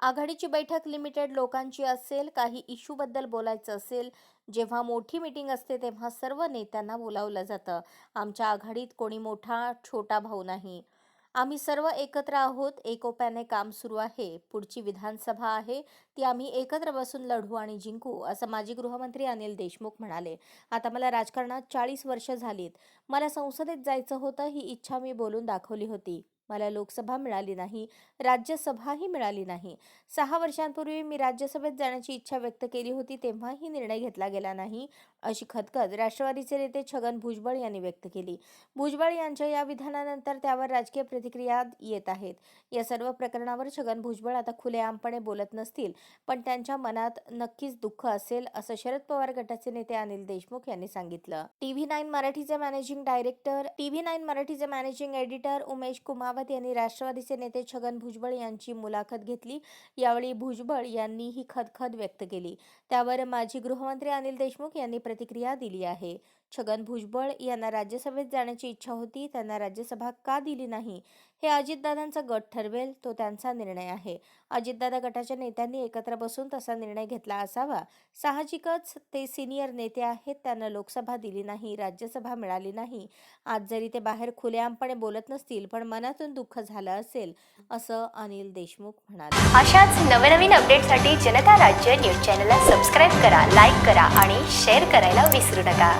आघाडीची बैठक लिमिटेड लोकांची असेल काही इश्यूबद्दल बोलायचं असेल जेव्हा मोठी मीटिंग असते तेव्हा सर्व नेत्यांना बोलावलं जातं. आमच्या आघाडीत कोणी मोठा छोटा भाऊ नाही. आम्ही सर्व एकत्र आहोत एकोप्याने काम सुरू आहे पुढची विधानसभा आहे ती आम्ही एकत्र बसून लढू आणि जिंकू असं माजी गृहमंत्री अनिल देशमुख म्हणाले. आता मला राजकारणात चाळीस वर्ष झालीत. मला संसदेत जायचं होतं ही इच्छा मी बोलून दाखवली होती. मला लोकसभा मिळाली नाही राज्यसभाही मिळाली नाही. सहा वर्षांपूर्वी मी राज्यसभेत जाण्याची इच्छा व्यक्त केली होती तेव्हाही निर्णय घेतला गेला नाही अशी खदखद राष्ट्रवादीचे नेते छगन भुजबळ यांनी व्यक्त केली. भुजबळ यांच्या या विधानानंतर त्यावर राजकीय प्रतिक्रिया येत आहेत. या सर्व प्रकरणावर छगन भुजबळ आता खुलेआमपणे बोलत नसतील पण त्यांच्या मनात नक्कीच दुःख असेल असं शरद पवार गटाचे नेते अनिल देशमुख यांनी सांगितलं. टीव्ही नाईन मराठीचे मॅनेजिंग डायरेक्टर टीव्ही नाईन मराठीचे मॅनेजिंग एडिटर उमेश कुमार कुमावत यांनी राष्ट्रवादीचे नेते छगन भुजबळ यांची मुलाखत घेतली. यावेळी भुजबळ यांनी ही खदखद व्यक्त केली. त्यावर माजी गृहमंत्री अनिल देशमुख यांनी प्रतिक्रिया दिली आहे. छगन भुजबळ यांना राज्यसभेत जाण्याची इच्छा होती त्यांना राज्यसभा का दिली नाही? हे अजितदादांचा गट ठरवेल तो त्यांचा निर्णय आहे. अजितदादा गटाच्या नेत्यांनी एकत्र बसून तसा निर्णय घेतला असावा. साहजिकच ते सिनियर नेते आहेत त्यांना लोकसभा दिली नाही राज्यसभा मिळाली नाही. आज जरी ते बाहेर खुलेआमपणे बोलत नसतील पण मनातून दुःख झालं असेल असं अनिल देशमुख म्हणाले. अशाच नवनवीन अपडेटसाठी जनता राज्य न्यूज चॅनलला सबस्क्राईब करा लाईक करा आणि शेअर करायला विसरू नका.